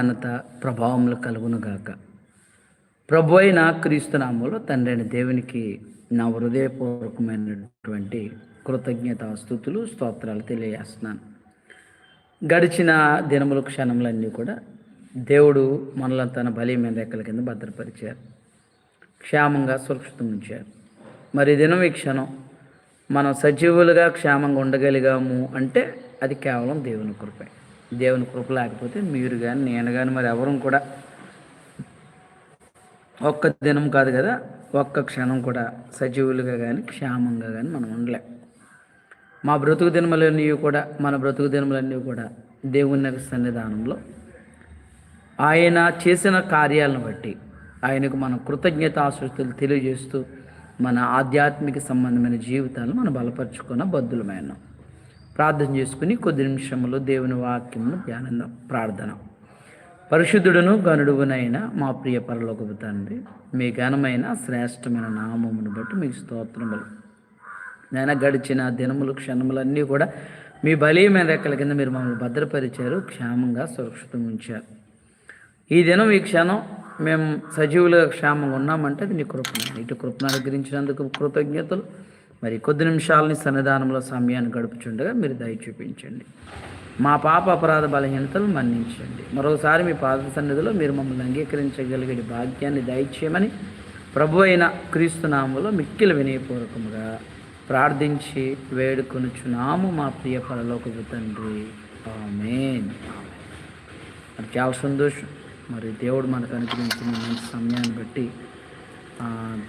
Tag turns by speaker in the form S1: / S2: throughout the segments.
S1: ఘనత ప్రభావములు కలుగునుగాక ప్రభు అయిన క్రీస్తునామంలో తండ్రి అయిన దేవునికి నా హృదయపూర్వకమైనటువంటి కృతజ్ఞత స్థుతులు స్తోత్రాలు తెలియజేస్తున్నాను. గడిచిన దినములు క్షణములన్నీ కూడా దేవుడు మనలో తన బలీమైన రెక్కల కింద భద్రపరిచారు. క్షేమంగా సురక్షితం ఉంచారు. మరి దినం ఈ క్షణం మనం సజీవులుగా క్షేమంగా ఉండగలిగాము అంటే అది కేవలం దేవుని కృపే. దేవుని కృప లేకపోతే మీరు కానీ నేను కానీ మరి ఎవరూ కూడా ఒక్క దినం కాదు కదా ఒక్క క్షణం కూడా సజీవులుగా కానీ క్షేమంగా కానీ మనం ఉండలే. మా బ్రతుకు దినములన్నీ కూడా మన బ్రతుకు దినములన్నీ కూడా దేవుని సన్నిధానంలో ఆయన చేసిన కార్యాలను బట్టి ఆయనకు మన కృతజ్ఞతాశుతులు తెలియజేస్తూ మన ఆధ్యాత్మిక సంబంధమైన జీవితాలను మనం బలపరుచుకున్న బద్దులమైన ప్రార్థన చేసుకుని కొద్ది నిమిషంలో దేవుని వాక్యమును ధ్యానందం ప్రార్థన. పరిశుద్ధుడును గనుడుగునైన మా ప్రియ పరలోకపు తండ్రి మీ ఘనమైన శ్రేష్టమైన నామమును బట్టి మీకు స్తోత్రములు. నేను గడిచిన దినములు క్షణములన్నీ కూడా మీ బలీయమైన రెక్కల కింద మీరు మమ్మల్ని భద్రపరిచారు క్షేమంగా సురక్షితం ఉంచారు. ఈ దినం ఈ క్షణం మేము సజీవులుగా క్షేమంగా ఉన్నామంటే అది నీ కృపణ ఇటు కృపణ అనుగ్రహించినందుకు కృతజ్ఞతలు. మరి కొద్ది నిమిషాలని సన్నిధానంలో సమయాన్ని గడుపుచుండగా మీరు దయ చూపించండి. మా పాప అపరాధ బలహీనతలు మన్నించండి. మరోసారి మీ పాద సన్నిధిలో మీరు మమ్మల్ని అంగీకరించగలిగే భాగ్యాన్ని దయచేయమని ప్రభు అయిన క్రీస్తునామంలో మిక్కిల వినయపూర్వకముగా ప్రార్థించి వేడుకొనుచున్నాము మా ప్రియ పరలోకపు తండ్రి. ఆమెన్. మరి చాలా సంతోషం. మరి దేవుడు మనకు అనుగ్రహించిన మంచి సమయాన్ని బట్టి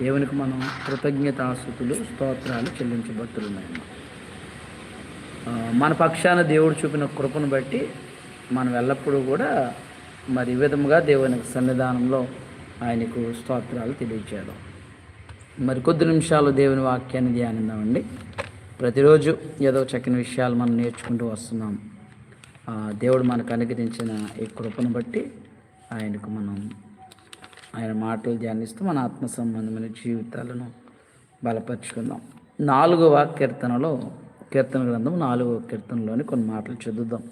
S1: దేవునికి మనం కృతజ్ఞతాస్తుతులు స్తోత్రాలు చెల్లించబడుతున్నాయి. మన పక్షాన దేవుడు చూపిన కృపను బట్టి మనం ఎల్లప్పుడూ కూడా మరి ఈ విధముగా దేవుని సన్నిధానంలో ఆయనకు స్తోత్రాలు తెలియచేయడం మరి కొద్ది నిమిషాలు దేవుని వాక్యాన్ని ధ్యానిద్దామండి. ప్రతిరోజు ఏదో చక్కని విషయాలు మనం నేర్చుకుంటూ వస్తున్నాం. దేవుడు మనకు అనుగ్రహించిన ఈ కృపను బట్టి ఆయనకు మనం ఆయన మాటలు ధ్యానిస్తూ మన ఆత్మ సంబంధమైన జీవితాలను బలపరుచుకుందాం. నాలుగవ కీర్తనలో కీర్తన గ్రంథం నాలుగవ కీర్తనలోని కొన్ని మాటలు చదువుదాం.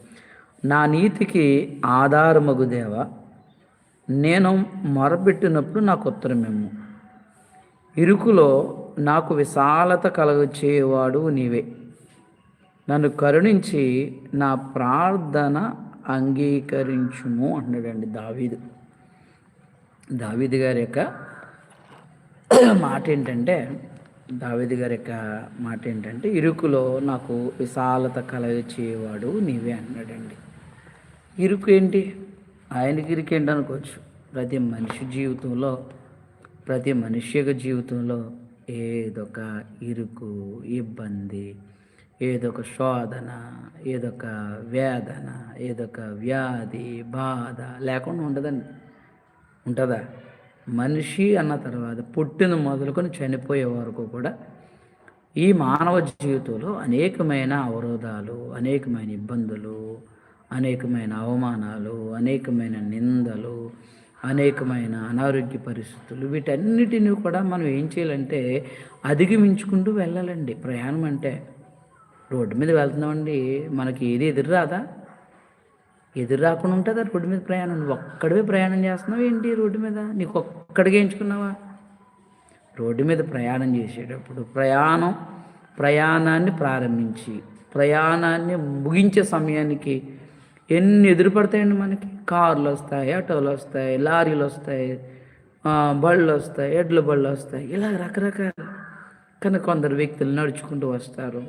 S1: నా నీతికి ఆధారమగు దేవ నేను మొరబెట్టినప్పుడు నాకు ఉత్తరమేమో ఇరుకులో నాకు విశాలత కలగచేవాడు నీవే. నన్ను కరుణించి నా ప్రార్థన అంగీకరించుము అన్నాడండి దావీదు. దావీదు గారి యొక్క మాట ఏంటంటే దావేది గారి యొక్క మాట ఏంటంటే ఇరుకులో నాకు విశాలత కలగచేవాడు నీవే అన్నాడండి. ఇరుకు ఏంటి? ఆయనకి ఇరుకు ఏంటి అనుకోవచ్చు. ప్రతి మనిషి జీవితంలో ప్రతి మనిషి యొక్క జీవితంలో ఏదొక ఇరుకు ఇబ్బంది ఏదొక శోధన ఏదొక వేదన ఏదొక వ్యాధి బాధ లేకుండా ఉండదండి. ఉంటుందా? మనిషి అన్న తర్వాత పుట్టిన మొదలుకొని చనిపోయే వరకు కూడా ఈ మానవ జీవితంలో అనేకమైన అవరోధాలు అనేకమైన ఇబ్బందులు అనేకమైన అవమానాలు అనేకమైన నిందలు అనేకమైన అనారోగ్య పరిస్థితులు వీటన్నిటిని కూడా మనం ఏం చేయాలంటే అధిగమించుకుంటూ వెళ్ళాలండి. ప్రయాణం అంటే రోడ్డు మీద వెళ్తున్నామండి. మనకి ఏది ఎదురు రాదా? ఎదురు రాకుండా ఉంటుందా రోడ్డు మీద ప్రయాణం. నువ్వు ఒక్కడివే ప్రయాణం చేస్తున్నావు ఏంటి రోడ్డు మీద? నీకు ఒక్కడిగా ఎంచుకున్నావా రోడ్డు మీద ప్రయాణం చేసేటప్పుడు ప్రయాణం ప్రయాణాన్ని ప్రారంభించి ప్రయాణాన్ని ముగించే సమయానికి ఎన్ని ఎదురుపడతాయండి మనకి? కార్లు వస్తాయి ఆటోలు వస్తాయి లారీలు వస్తాయి బళ్ళు వస్తాయి ఎడ్ల బళ్ళు వస్తాయి. ఇలా రకరకాల. కానీ కొందరు వ్యక్తులు నడుచుకుంటూ వస్తారు.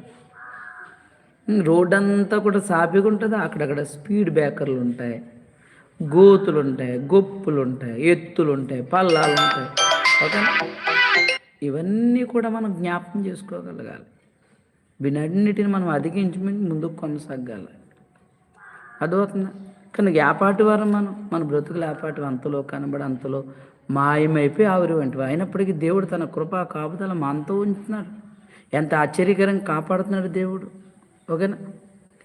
S1: రోడ్డంతా రోడ్ అంతా కూడా సాపిగా ఉంటుంది అక్కడక్కడ స్పీడ్ బ్రేకర్లు ఉంటాయి గోతులు ఉంటాయి గొప్పులు ఉంటాయి ఎత్తులు ఉంటాయి పల్లాలు ఉంటాయి ఓకే ఇవన్నీ కూడా మనం జ్ఞాపకం చేసుకోగలగాలి. వీటన్నిటిని మనం అధిగించి ముందుకు కొనసాగాలి. అర్థమవుతుందా? కానీ ఏపాటి వారం మనం మన బ్రతుకులు ఏపాటి అంతలో కనబడి అంతలో మాయమైపోయి ఆవిరి వంటివి అయినప్పటికీ దేవుడు తన కృపా కాపుదల మనతో ఉంచుతున్నాడు. ఎంత ఆశ్చర్యకరంగా కాపాడుతున్నాడు దేవుడు. ఓకేనా?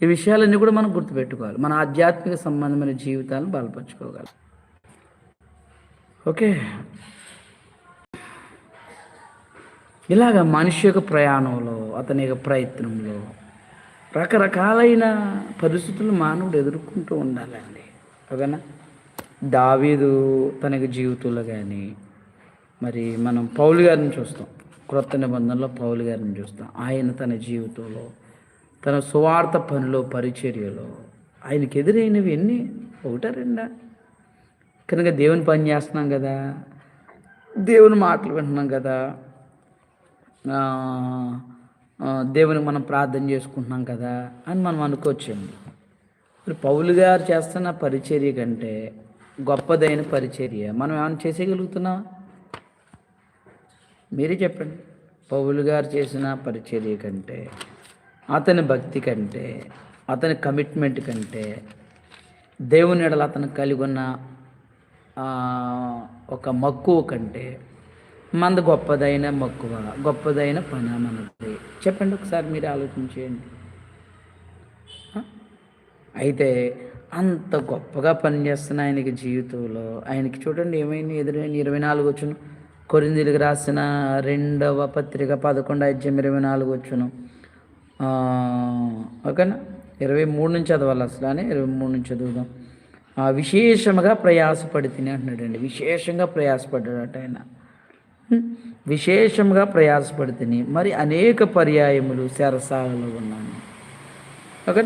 S1: ఈ విషయాలన్నీ కూడా మనం గుర్తుపెట్టుకోవాలి. మన ఆధ్యాత్మిక సంబంధమైన జీవితాలను బలపరుచుకోగలం. ఓకే. ఇలాగ మనిషి యొక్క ప్రయాణంలో అతని యొక్క ప్రయత్నంలో రకరకాలైన పరిస్థితులు మానవుడు ఎదుర్కొంటూ ఉండాలండి. ఓకేనా? దావీదు యొక్క జీవితంలో కానీ మరి మనం పౌలు గారిని చూస్తాం. క్రొత్త నిబంధనలో పౌలు గారిని చూస్తాం. ఆయన తన జీవితంలో తన సువార్త పనిలో పరిచర్యలో ఆయనకి ఎదురైనవి ఎన్ని? ఒకటా రెండా? కనుక దేవుని పని చేస్తున్నాం కదా. దేవుని మాటలు వింటున్నాం కదా. దేవునికి మనం ప్రార్థన చేసుకుంటున్నాం కదా అని మనం అనుకోవచ్చండి. మరి పౌలు గారు చేస్తున్న పరిచర్య కంటే గొప్పదైన పరిచర్య మనం ఏమైనా చేసేయగలుగుతున్నాం? మీరే చెప్పండి. పౌలు గారు చేసిన పరిచర్య కంటే అతని భక్తి కంటే అతని కమిట్మెంట్ కంటే దేవుని ఎడల అతను కలిగి ఉన్న ఒక మక్కువ కంటే మంద గొప్పదైన మక్కువ గొప్పదైన పని మనది చెప్పండి ఒకసారి మీరు ఆలోచించేయండి అయితే అంత గొప్పగా పనిచేస్తున్న ఆయనకి జీవితంలో ఆయనకి చూడండి ఏమైంది? ఎదురైన ఇరవై నాలుగు వచ్చును కొరిందీలకు రాసిన రెండవ పత్రిక పదకొండు అధ్యయం ఇరవై నాలుగు వచ్చును ఓకేనా? ఇరవై మూడు నుంచి చదవాలి అసలు అని ఇరవై మూడు నుంచి చదువుదాం. విశేషముగా ప్రయాసపడి తిని అంటున్నాడండి. విశేషంగా ప్రయాసపడ్డాడట ఆయన. విశేషముగా విశేషంగా ప్రయాసపడి తిని మరి అనేక పర్యాయములు శరసాలలో ఉన్నాను ఒక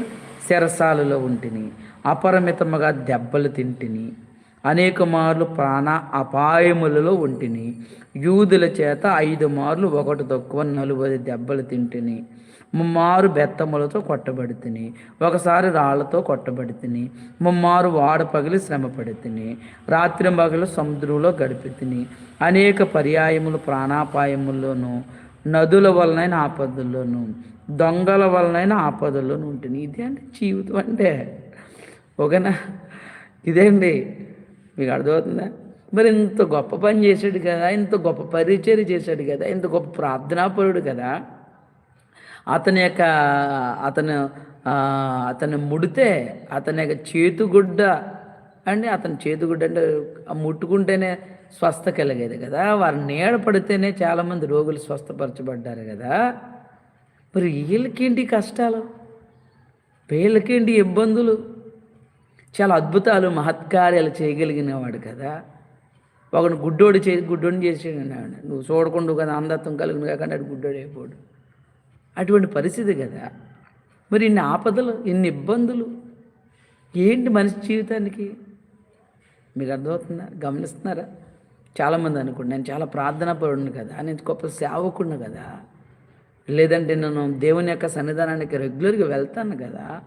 S1: శరసాలలో ఉంటిని అపరిమితముగా దెబ్బలు తింటిని అనేక మార్లు ప్రాణ అపాయములలో ఉంటిని యూదుల చేత ఐదు మార్లు ఒకటి తక్కువ నలుగురి దెబ్బలు తింటిని ముమ్మారు బెత్తములతో కొట్టబడి తిని ఒకసారి రాళ్ళతో కొట్టబడి తిని ముమ్మారు వాడ పగిలి శ్రమపడి తిని రాత్రి పగలు సముద్రంలో గడిపి తిని అనేక పర్యాయములు ప్రాణాపాయముల్లోనూ నదుల వలనైన ఆపదల్లోనూ దొంగల వలనైన ఆపదల్లోనూ ఉంటుంది ఇదే అండి జీవితం అంటే. ఓకేనా? ఇదే అండి. మీకు అర్థమవుతుందా? మరి ఇంత గొప్ప పని చేశాడు కదా ఇంత గొప్ప పరిచర్య చేశాడు కదా ఇంత గొప్ప ప్రార్థనాపరుడు కదా. అతని యొక్క అతను అతను ముడితే అతని యొక్క చేతుగుడ్డ అండి అతని చేతుగుడ్డ అంటే ముట్టుకుంటేనే స్వస్థ కలిగేది కదా. వారు నీడ పడితేనే చాలామంది రోగులు స్వస్థపరచబడ్డారు కదా. మరి వీళ్ళకేంటి కష్టాలు? వీళ్ళకేంటి ఇబ్బందులు? చాలా అద్భుతాలు మహత్కార్యాలు చేయగలిగినవాడు కదా. ఒకడు గుడ్డోడు చే గుడ్డోని చేసాడు నువ్వు చూడకుండా కదా అందత్వం కలిగిన కాకుండా అటు గుడ్డోడు అయిపోడు. అటువంటి పరిస్థితి కదా. మరి ఇన్ని ఆపదలు ఇన్ని ఇబ్బందులు ఏంటి మనిషి జీవితానికి? మీకు అర్థమవుతుందా? గమనిస్తున్నారా? చాలామంది అనుకోండి నేను చాలా ప్రార్థనా పరుడిని కదా నేను గొప్ప సేవకుడిని కదా. లేదంటే నేను దేవుని యొక్క సన్నిధానానికి రెగ్యులర్గా వెళ్తాను కదా.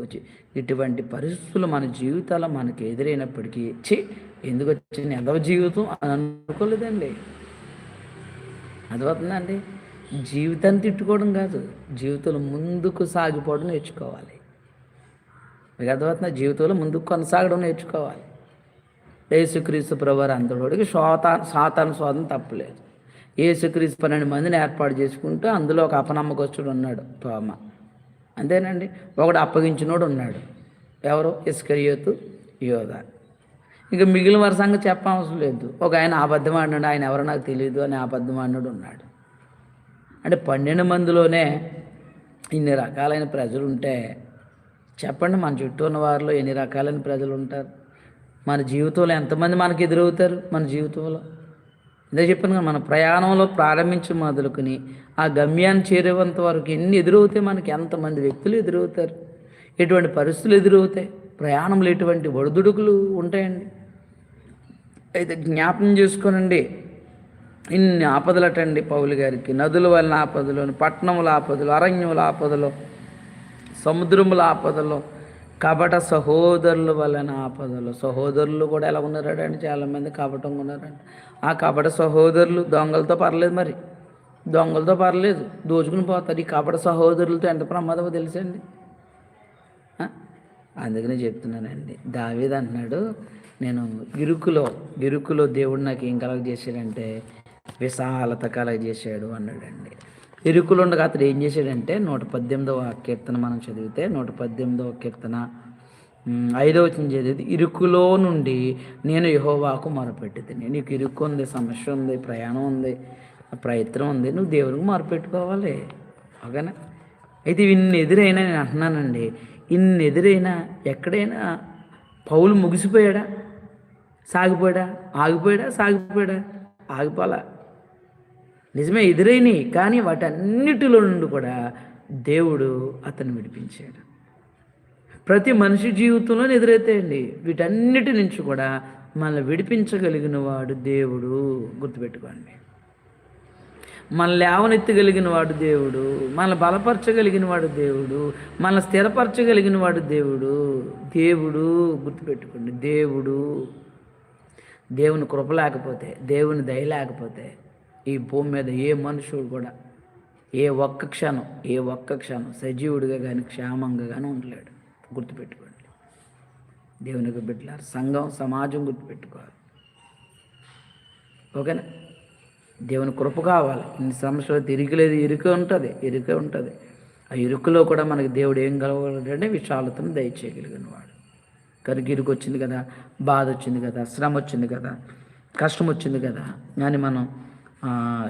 S1: వచ్చి ఇటువంటి పరిస్థితులు మన జీవితాల్లో మనకి ఎదురైనప్పటికీ చి ఎందుకు వచ్చింది? ఎదవ జీవితం అని అనుకోలేదండి. అర్థమవుతుందండి జీవితాన్ని తిట్టుకోవడం కాదు జీవితంలో ముందుకు సాగిపోవడం నేర్చుకోవాలి. మీకు అర్థమవుతున్న జీవితంలో ముందుకు కొనసాగడం నేర్చుకోవాలి. యేసుక్రీస్తు ప్రభువారు అంతటికి శోతా సాతాను శోధన తప్పలేదు. యేసుక్రీస్తు పన్నెండు మందిని ఏర్పాటు చేసుకుంటూ అందులో ఒక అపనమ్మకస్తుడు ఉన్నాడు తోమ. అంతేనండి? ఒకడు అప్పగించినోడు ఉన్నాడు. ఎవరు? ఇస్కరియోతు యోధ. ఇంకా మిగిలిన వారి సంగతి చెప్పవసరం లేదు. ఒక ఆయన అబద్ధం ఆడినాడు ఆయన ఎవరో నాకు తెలియదు అని అబద్ధం ఆడినాడు ఉన్నాడు. అంటే పన్నెండు మందిలోనే ఇన్ని రకాలైన ప్రజలు ఉంటే చెప్పండి మన చుట్టూ ఉన్న వారిలో ఎన్ని రకాలైన ప్రజలు ఉంటారు మన జీవితంలో ఎంతమంది మనకు ఎదురవుతారు మన జీవితంలో? ఇదే చెప్పాను కదా మన ప్రయాణంలో ప్రారంభించి మొదలుకొని ఆ గమ్యాన్ని చేరేంత వరకు ఎన్ని ఎదురవుతాయి మనకి? ఎంతమంది వ్యక్తులు ఎదురవుతారు? ఎటువంటి పరిస్థితులు ఎదురవుతాయి? ప్రయాణంలో ఎటువంటి ఒడిదుడుకులు ఉంటాయండి? అయితే జ్ఞాపకం చేసుకోనండి ఇన్ని ఆపదలటండి పౌలు గారికి. నదుల వలన ఆపదలు పట్టణముల ఆపదలు అరణ్యముల ఆపదలు సముద్రముల ఆపదలు కపట సహోదరుల వలన ఆపదలు. సహోదరులు కూడా ఎలా ఉన్నారండి? చాలామంది కపటంగా ఉన్నారండి. ఆ కపట సహోదరులు దొంగలతో పర్లేదు మరి. దొంగలతో పర్లేదు. దోచుకుని పోతారు. ఈ కపట సహోదరులతో ఎంత ప్రమాదమో తెలుసండి? అందుకనే చెప్తున్నానండి. దావేది అంటున్నాడు నేను ఇరుకులో ఇరుకులో దేవుడు నాకు ఏం కలగజేశాడంటే విశాలత కలగజేశాడు అన్నాడండి. ఇరుకులు ఉండగా అతడు ఏం చేశాడంటే నూట పద్దెనిమిదవ కీర్తన మనం చదివితే నూట పద్దెనిమిదవ కీర్తన ఐదవ చదివితే ఇరుకులో నుండి నేను యహోవాకు మొరపెట్టింది నీకు ఇరుకు ఉంది సమస్య ఉంది ప్రయాణం ఉంది ప్రయత్నం ఉంది నువ్వు దేవునికి మొరపెట్టుకోవాలి. ఓకేనా? అయితే ఇన్ని ఎదురైనా నేను అంటున్నానండి. ఇన్ని ఎదురైనా ఎక్కడైనా పౌలు ముగిసిపోయాడా? సాగిపోయాడా? ఆగిపోయాడా? సాగిపోయాడా? ఆగిపోలా నిజమే ఎదురైనవి కానీ వాటన్నిటిలో నుండి కూడా దేవుడు అతను విడిపించాడు. ప్రతి మనిషి జీవితంలో ఎదురైతాయండి వీటన్నిటి నుంచి కూడా మనల్ని విడిపించగలిగిన వాడు దేవుడు గుర్తుపెట్టుకోండి. మన లేవనెత్తగలిగిన వాడు దేవుడు మన బలపరచగలిగిన వాడు దేవుడు మన స్థిరపరచగలిగిన వాడు దేవుడు దేవుడు గుర్తుపెట్టుకోండి దేవుడు. దేవుని కృప లేకపోతే దేవుని దయ లేకపోతే ఈ భూమి మీద ఏ మనుషుడు కూడా ఏ ఒక్క క్షణం ఏ ఒక్క క్షణం సజీవుడిగా కానీ క్షేమంగా కానీ ఉండలేడు. గుర్తుపెట్టుకోండి. దేవునికి బిడ్డలారు సంఘం సమాజం గుర్తుపెట్టుకోవాలి. ఓకేనా? దేవుని కృప కావాలి. ఇన్ని సంవత్సరాలు తిరిగిలేదు ఇరుకే ఉంటుంది ఇరుకే ఉంటుంది. ఆ ఇరుకులో కూడా మనకి దేవుడు ఏం కలగలంటే విశాలతను దయచేయగలిగిన వాడు కనుక ఇరుకు వచ్చింది కదా బాధ వచ్చింది కదా శ్రమ వచ్చింది కదా కష్టం వచ్చింది కదా కానీ మనం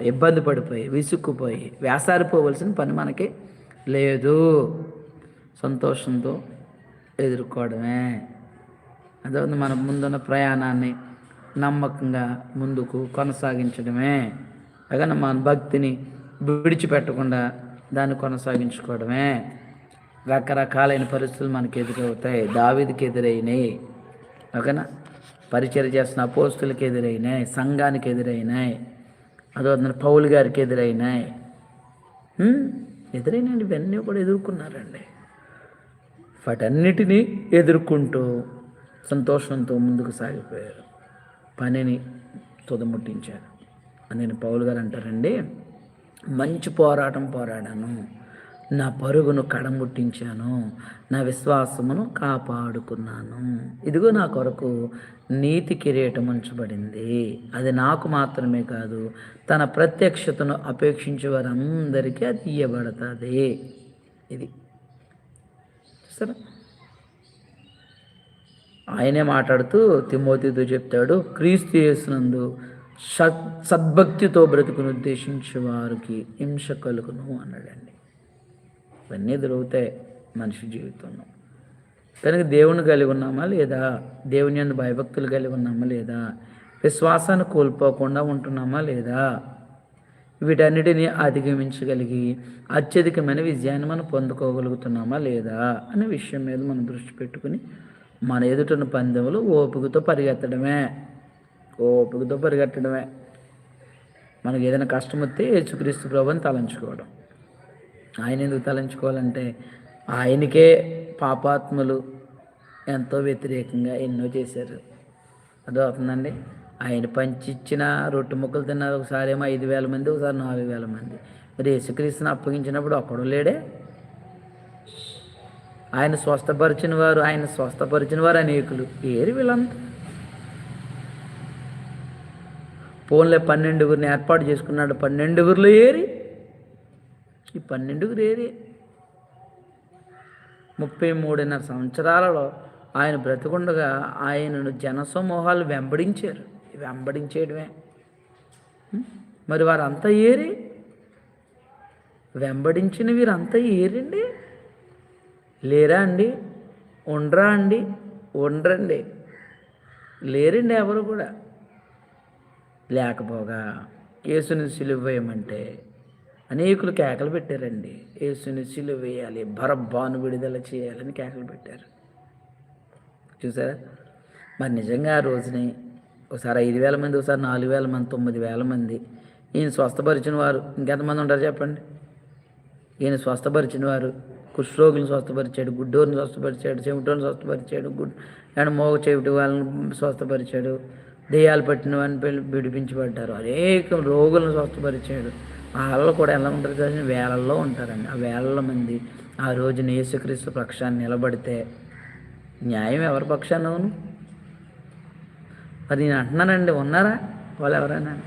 S1: ఇబ్బంది పడిపోయి విసుక్కుపోయి వేసారిపోవలసిన పని మనకి లేదు. సంతోషంతో ఎదుర్కోవడమే. అదే మన ముందున్న ప్రయాణాన్ని నమ్మకంగా ముందుకు కొనసాగించడమే. అలాగే మన భక్తిని విడిచిపెట్టకుండా దాన్ని కొనసాగించుకోవడమే. రకరకాలైన పరిస్థితులు మనకి ఎదురవుతాయి. దావిదికి ఎదురైనాయి. ఓకేనా పరిచయం చేస్తున్న అపోస్తులకి ఎదురైనాయి. సంఘానికి ఎదురైనాయి. అదో పౌలు గారికి ఎదురైనాయి. హ్మ్? ఎదురైనాయండి ఇవన్నీ కూడా ఎదుర్కొన్నారండి. వాటన్నిటినీ ఎదుర్కొంటూ సంతోషంతో ముందుకు సాగిపోయారు. పనిని తుదముట్టించారు. నేను పౌలు గారు అంటారండి మంచి పోరాటం పోరాడాను. నా పరుగును కడముట్టించాను నా విశ్వాసమును కాపాడుకున్నాను. ఇదిగో నా కొరకు నీతి కిరీటం ఉంచబడింది అది నాకు మాత్రమే కాదు తన ప్రత్యక్షతను అపేక్షించే వారందరికీ అది ఇయ్యబడుతుంది. ఇది సరే ఆయనే మాట్లాడుతూ తిమోతితో చెప్తాడు క్రీస్తు చేసినందు సద్భక్తితో బ్రతుకును ఉద్దేశించే వారికి హింస కలుగును అన్నాడండి. ఇవన్నీ ఎదురవుతాయి మనిషి జీవితంలో. కనుక దేవుని కలిగి ఉన్నామా లేదా? దేవుని యందు భయభక్తులు కలిగి ఉన్నామా లేదా? విశ్వాసాన్ని కోల్పోకుండా ఉంటున్నామా లేదా? వీటన్నిటిని అధిగమించగలిగి అత్యధికమైన విజయాన్ని మనం పొందుకోగలుగుతున్నామా లేదా? అనే విషయం మీద మనం దృష్టి పెట్టుకుని మన ఎదుటిన పందెములు ఓపికతో పరిగెత్తడమే. ఓపికతో పరిగెత్తడమే. మనకి ఏదైనా కష్టం వస్తే యేసుక్రీస్తు ప్రభుని తలంచుకోవడం. ఆయన ఎందుకు తలంచుకోవాలంటే ఆయనకే పాపాత్ములు ఎంతో వ్యతిరేకంగా ఎన్నో చేశారు. అది అవుతుందండి. ఆయన పంచిచ్చిన రొట్టె ముక్కలు తిన్నారు. ఒకసారి ఏమో ఐదు వేల మంది ఒకసారి నాలుగు వేల మంది. మరి యేసుక్రీస్తుని అప్పగించినప్పుడు ఒక్కడు లేడే. ఆయన స్వస్థపరిచిన వారు ఆయన స్వస్థపరిచిన వారు అనేకులు. ఏరి వీళ్ళంతా. పోన్లే పన్నెండుగురిని ఏర్పాటు చేసుకున్నాడు. పన్నెండుగురిలో ఏరి ఈ పన్నెండుకు రేరే ముప్పై మూడున్నర సంవత్సరాలలో ఆయన బ్రతికుండగా ఆయనను జనసమూహాలు వెంబడించారు. వెంబడించేయడమే. మరి వారంతా ఏరి? వెంబడించిన వీరంతా ఏరండి? లేరా అండి? ఉండరా అండి? ఉండరండి. లేరండి ఎవరు కూడా. లేకపోగా యేసుని సిలువేయమంటే అనేకులు కేకలు పెట్టారండి. యేసుని సిలువ వేయాలి భరబ్బాను విడుదల చేయాలని కేకలు పెట్టారు. చూసారా? మరి నిజంగా ఆ రోజుని ఒకసారి ఐదు వేల మంది ఒకసారి నాలుగు వేల మంది తొమ్మిది వేల మంది ఈయన స్వస్థపరిచిన వారు ఇంకెంతమంది ఉంటారు చెప్పండి? ఈయన స్వస్థపరిచిన వారు కుష్ఠరోగులను స్వస్థపరిచాడు గుడ్డోరిని స్వస్థపరిచాడు చెవిటోని స్వస్థపరిచాడు గుడ్ అండ్ మోగ చెవిటి వాళ్ళని స్వస్థపరిచాడు దెయ్యాలు పట్టిన వారిని విడిపించబడ్డారు అనేక రోగులను స్వస్థపరిచాడు. వాళ్ళు కూడా ఎలా ఉంటారు తెలిసిన వేలల్లో ఉంటారండి. ఆ వేలల మంది ఆ రోజున యేసుక్రీస్తు పక్షాన్ని నిలబడితే న్యాయం ఎవరి పక్షాన అవును? నేను అంటున్నానండి ఉన్నారా? వాళ్ళు ఎవరైనా?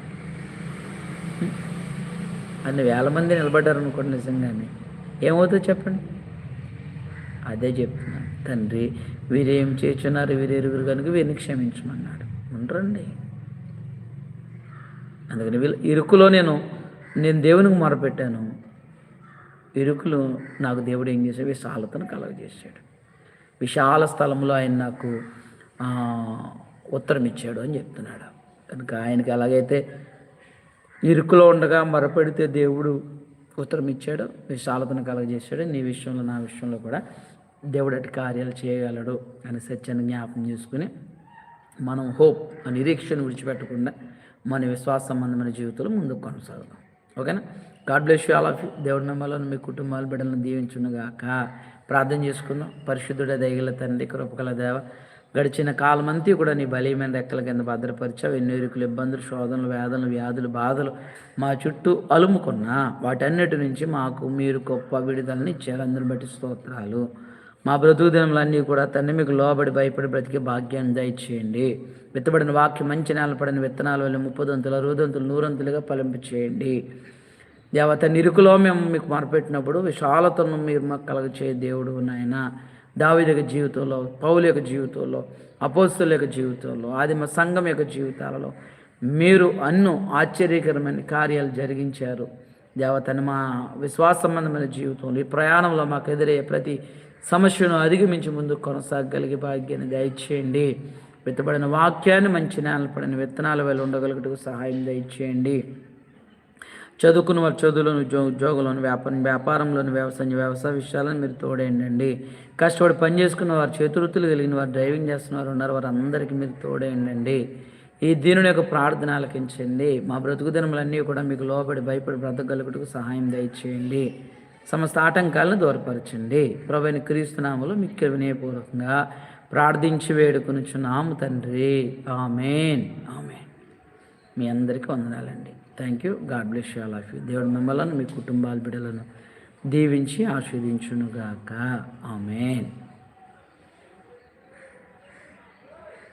S1: అన్ని వేల మంది నిలబడ్డారు అనుకోండి నిజంగానే. ఏమవుతుందో చెప్పండి? అదే చెప్తున్నాను. తండ్రి వీరేం చేస్తున్నారు వీరేరుగురు కనుక వీరిని క్షమించమన్నాడు. ఉండరండి. అందుకని వీళ్ళు ఇరుకులో నేను నేను దేవునికి మొరపెట్టాను. ఇరుకులు నాకు దేవుడు ఏం చేశాడు? విశాలతను కలగజేశాడు. విశాల స్థలంలో ఆయన నాకు ఉత్తరం ఇచ్చాడు అని చెప్తున్నాడు. కనుక ఆయనకి ఎలాగైతే ఇరుకులో ఉండగా మరపెడితే దేవుడు ఉత్తరం ఇచ్చాడు విశాలతను కలగజేశాడు నీ విషయంలో నా విషయంలో కూడా దేవుడు అటు కార్యాలు చేయగలడు అని సత్యాన్ని జ్ఞాపకం చేసుకుని మనం హోప్ నిరీక్షను విడిచిపెట్టకుండా మన విశ్వాస సంబంధమైన జీవితంలో ముందుకు కొనసాగుతాం ఓకేనా? God bless you all of you దేవుడి నమ్మలను మీ కుటుంబాల బిడ్డలను దీవించునుగాక. ప్రార్థన చేసుకుందాం. పరిశుద్ధుడ దయగల తండ్రి కృపకల దేవ గడిచిన కాలమంతా కూడా నీ బలీయమైన రెక్కల కింద భద్రపరిచావు. ఎన్నో ఇరుకులు ఇబ్బందులు శోధనలు వేదనలు వ్యాధులు బాధలు మా చుట్టూ అలుముకున్నా. వాటన్నిటి నుంచి మాకు మీరు గొప్ప విడుదలని ఇచ్చారు. అందరిని బట్టి స్తోత్రాలు. మా బ్రతుకు దినములన్నీ కూడా తండ్రి మీకు లోబడి భయపడి బ్రతికే భాగ్యాన్ని దయచేయండి. విత్తబడిన వాక్యం మంచి నేలపడిన విత్తనాలు వెళ్ళి ముప్పదంతులు అరుదంతులు నూరంతులుగా పలింపు చేయండి. దేవత నిరుకులో మేము మీకు మరపెట్టినప్పుడు విశాలతను మీరు మాకు కలగచే దేవుడు నాయన. దావిద యొక్క జీవితంలో పౌలు యొక్క జీవితంలో అపోస్తుల యొక్క జీవితంలో ఆదిమ సంఘం యొక్క జీవితాలలో మీరు అన్నో ఆశ్చర్యకరమైన కార్యాలు జరిగించారు. దేవతని మా విశ్వాస సంబంధమైన జీవితంలో ఈ ప్రయాణంలో మాకు ఎదురయ్యే ప్రతి సమస్యను అధిగమించి ముందుకు కొనసాగలిగే భాగ్యాన్ని దయచేయండి. విత్తబడిన వాక్యాన్ని మంచి నేల పడిన విత్తనాల వల్ల ఉండగలుగుటకు సహాయం దయచేయండి. చదువుకున్న వారు చదువులను ఉద్యోగ ఉద్యోగంలోని వ్యాపారం వ్యాపారంలోని వ్యవసాయం వ్యవసాయ విషయాలను మీరు తోడేయండి కష్టపడి పని చేసుకున్న వారు చేతురుతులు కలిగిన వారు డ్రైవింగ్ చేస్తున్న వారు ఉన్నారు వారు అందరికీ మీరు తోడేయండి ఈ దీనుని యొక్క ప్రార్థన ఆలకించండి. మా బ్రతుకు దినములన్నీ కూడా మీకు లోబడి భయపడి బ్రతకగలుగుటకు సహాయం దయచేయండి. సమస్త ఆటంకాలను దూరపరచండి ప్రభుని క్రీస్తునామలో మీకు వినయపూర్వకంగా ప్రార్థించి వేడుకొనుచున్నాము తండ్రి. ఆమెన్. ఆమెన్. మీ అందరికీ వందనాలండి. Thank you. God bless you all of you. దేవుడు మిమ్మల్ని మీ కుటుంబాల బిడ్డలను దీవించి ఆస్వాదించునుగాక ఆమెన్.